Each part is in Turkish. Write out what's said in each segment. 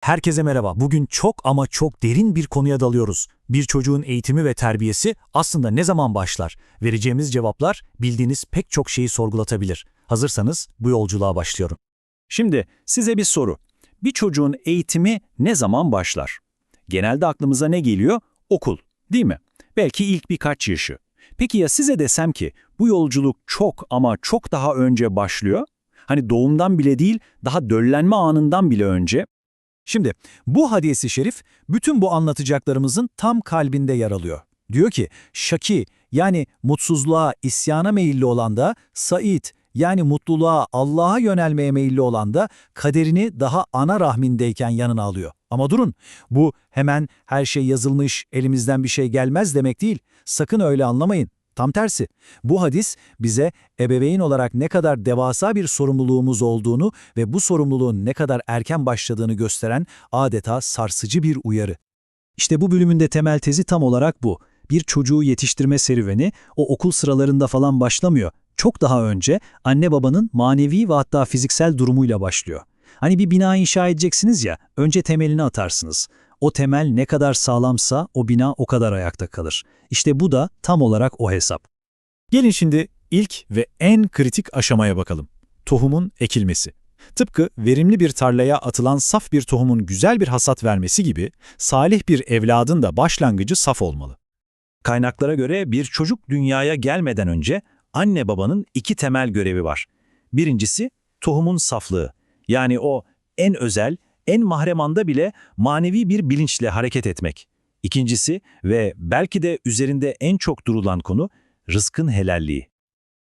Herkese merhaba. Bugün çok ama çok derin bir konuya dalıyoruz. Bir çocuğun eğitimi ve terbiyesi aslında ne zaman başlar? Vereceğimiz cevaplar bildiğiniz pek çok şeyi sorgulatabilir. Hazırsanız bu yolculuğa başlıyorum. Şimdi size bir soru. Bir çocuğun eğitimi ne zaman başlar? Genelde aklımıza ne geliyor? Okul, değil mi? Belki ilk birkaç yaşı. Peki ya size desem ki bu yolculuk çok ama çok daha önce başlıyor? Hani doğumdan bile değil, daha döllenme anından bile önce. Şimdi bu hadisi şerif bütün bu anlatacaklarımızın tam kalbinde yer alıyor. Diyor ki şaki yani mutsuzluğa, isyana meyilli olan da Said yani mutluluğa, Allah'a yönelmeye meyilli olan da kaderini daha ana rahmindeyken yanına alıyor. Ama durun, bu hemen her şey yazılmış, elimizden bir şey gelmez demek değil. Sakın öyle anlamayın. Tam tersi. Bu hadis bize ebeveyn olarak ne kadar devasa bir sorumluluğumuz olduğunu ve bu sorumluluğun ne kadar erken başladığını gösteren adeta sarsıcı bir uyarı. İşte bu bölümünde temel tezi tam olarak bu. Bir çocuğu yetiştirme serüveni o okul sıralarında falan başlamıyor. Çok daha önce anne babanın manevi ve hatta fiziksel durumuyla başlıyor. Hani bir bina inşa edeceksiniz ya, önce temelini atarsınız. O temel ne kadar sağlamsa o bina o kadar ayakta kalır. İşte bu da tam olarak o hesap. Gelin şimdi ilk ve en kritik aşamaya bakalım. Tohumun ekilmesi. Tıpkı verimli bir tarlaya atılan saf bir tohumun güzel bir hasat vermesi gibi, salih bir evladın da başlangıcı saf olmalı. Kaynaklara göre bir çocuk dünyaya gelmeden önce anne babanın iki temel görevi var. Birincisi tohumun saflığı. Yani o en özel, en mahrem anda bile manevi bir bilinçle hareket etmek. İkincisi ve belki de üzerinde en çok durulan konu rızkın helalliği.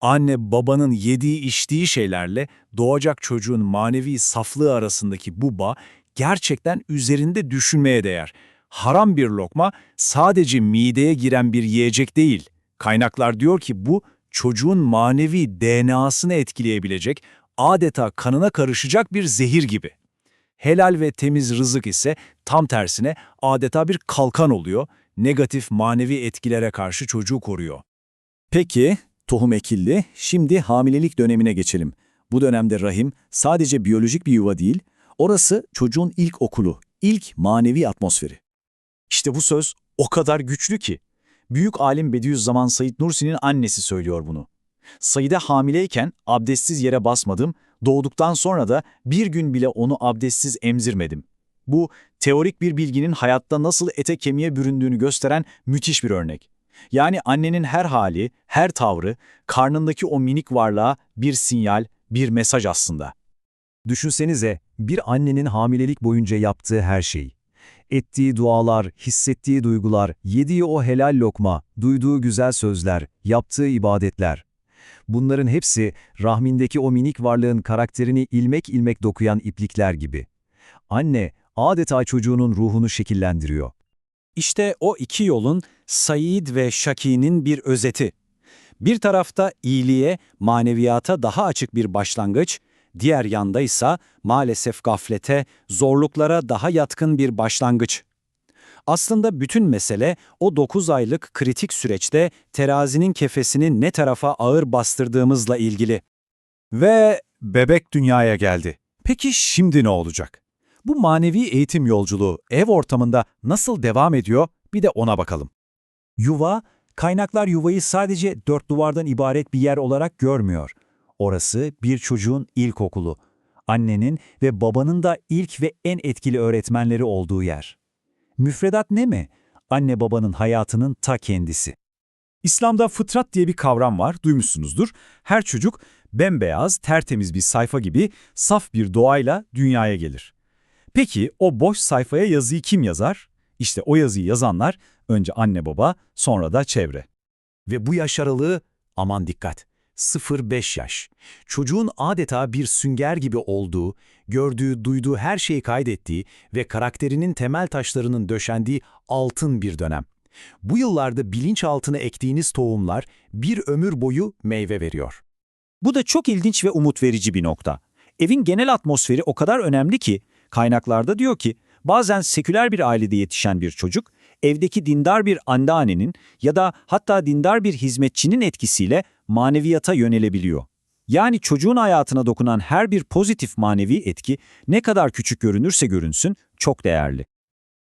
Anne babanın yediği içtiği şeylerle doğacak çocuğun manevi saflığı arasındaki bu bağ gerçekten üzerinde düşünmeye değer. Haram bir lokma sadece mideye giren bir yiyecek değil. Kaynaklar diyor ki bu çocuğun manevi DNA'sını etkileyebilecek, adeta kanına karışacak bir zehir gibi. Helal ve temiz rızık ise tam tersine adeta bir kalkan oluyor, negatif manevi etkilere karşı çocuğu koruyor. Peki, tohum ekildi, şimdi hamilelik dönemine geçelim. Bu dönemde rahim sadece biyolojik bir yuva değil, orası çocuğun ilk okulu, ilk manevi atmosferi. İşte bu söz o kadar güçlü ki. Büyük alim Bediüzzaman Said Nursi'nin annesi söylüyor bunu. Said'e hamileyken abdestsiz yere basmadım, doğduktan sonra da bir gün bile onu abdestsiz emzirmedim. Bu, teorik bir bilginin hayatta nasıl ete kemiğe büründüğünü gösteren müthiş bir örnek. Yani annenin her hali, her tavrı, karnındaki o minik varlığa bir sinyal, bir mesaj aslında. Düşünsenize bir annenin hamilelik boyunca yaptığı her şey. Ettiği dualar, hissettiği duygular, yediği o helal lokma, duyduğu güzel sözler, yaptığı ibadetler. Bunların hepsi rahmindeki o minik varlığın karakterini ilmek ilmek dokuyan iplikler gibi. Anne adeta çocuğunun ruhunu şekillendiriyor. İşte o iki yolun Said ve Şaki'nin bir özeti. Bir tarafta iyiliğe, maneviyata daha açık bir başlangıç, diğer yanda ise maalesef gaflete, zorluklara daha yatkın bir başlangıç. Aslında bütün mesele o 9 aylık kritik süreçte terazinin kefesini ne tarafa ağır bastırdığımızla ilgili. Ve bebek dünyaya geldi. Peki şimdi ne olacak? Bu manevi eğitim yolculuğu ev ortamında nasıl devam ediyor bir de ona bakalım. Yuva, kaynaklar yuvayı sadece dört duvardan ibaret bir yer olarak görmüyor. Orası bir çocuğun ilkokulu. Annenin ve babanın da ilk ve en etkili öğretmenleri olduğu yer. Müfredat ne mi? Anne babanın hayatının ta kendisi. İslam'da fıtrat diye bir kavram var, duymuşsunuzdur. Her çocuk bembeyaz, tertemiz bir sayfa gibi saf bir doğayla dünyaya gelir. Peki o boş sayfaya yazıyı kim yazar? İşte o yazıyı yazanlar önce anne baba, sonra da çevre. Ve bu yaş aralığı, aman dikkat, 0-5 yaş. Çocuğun adeta bir sünger gibi olduğu, gördüğü, duyduğu her şeyi kaydettiği ve karakterinin temel taşlarının döşendiği altın bir dönem. Bu yıllarda bilinçaltına ektiğiniz tohumlar bir ömür boyu meyve veriyor. Bu da çok ilginç ve umut verici bir nokta. Evin genel atmosferi o kadar önemli ki, kaynaklarda diyor ki, bazen seküler bir ailede yetişen bir çocuk, evdeki dindar bir anneannenin ya da hatta dindar bir hizmetçinin etkisiyle maneviyata yönelebiliyor. Yani çocuğun hayatına dokunan her bir pozitif manevi etki ne kadar küçük görünürse görünsün çok değerli.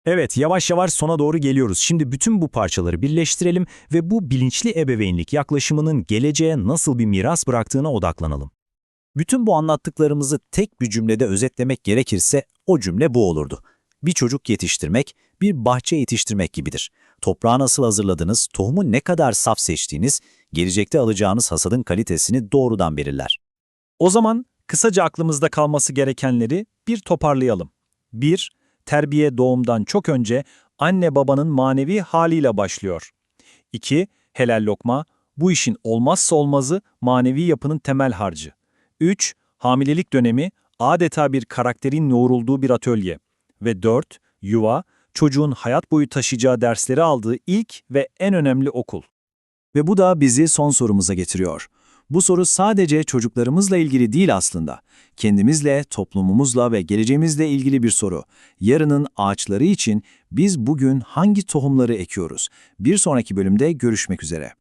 Evet, yavaş yavaş sona doğru geliyoruz. Şimdi bütün bu parçaları birleştirelim ve bu bilinçli ebeveynlik yaklaşımının geleceğe nasıl bir miras bıraktığına odaklanalım. Bütün bu anlattıklarımızı tek bir cümlede özetlemek gerekirse o cümle bu olurdu. Bir çocuk yetiştirmek, bir bahçe yetiştirmek gibidir. Toprağı nasıl hazırladınız, tohumu ne kadar saf seçtiğiniz, gelecekte alacağınız hasadın kalitesini doğrudan belirler. O zaman kısaca aklımızda kalması gerekenleri bir toparlayalım. 1. Terbiye doğumdan çok önce anne babanın manevi haliyle başlıyor. 2. Helal lokma, bu işin olmazsa olmazı manevi yapının temel harcı. 3. Hamilelik dönemi adeta bir karakterin yoğrulduğu bir atölye. Ve 4. Yuva, çocuğun hayat boyu taşıyacağı dersleri aldığı ilk ve en önemli okul. Ve bu da bizi son sorumuza getiriyor. Bu soru sadece çocuklarımızla ilgili değil aslında. Kendimizle, toplumumuzla ve geleceğimizle ilgili bir soru. Yarının ağaçları için biz bugün hangi tohumları ekiyoruz? Bir sonraki bölümde görüşmek üzere.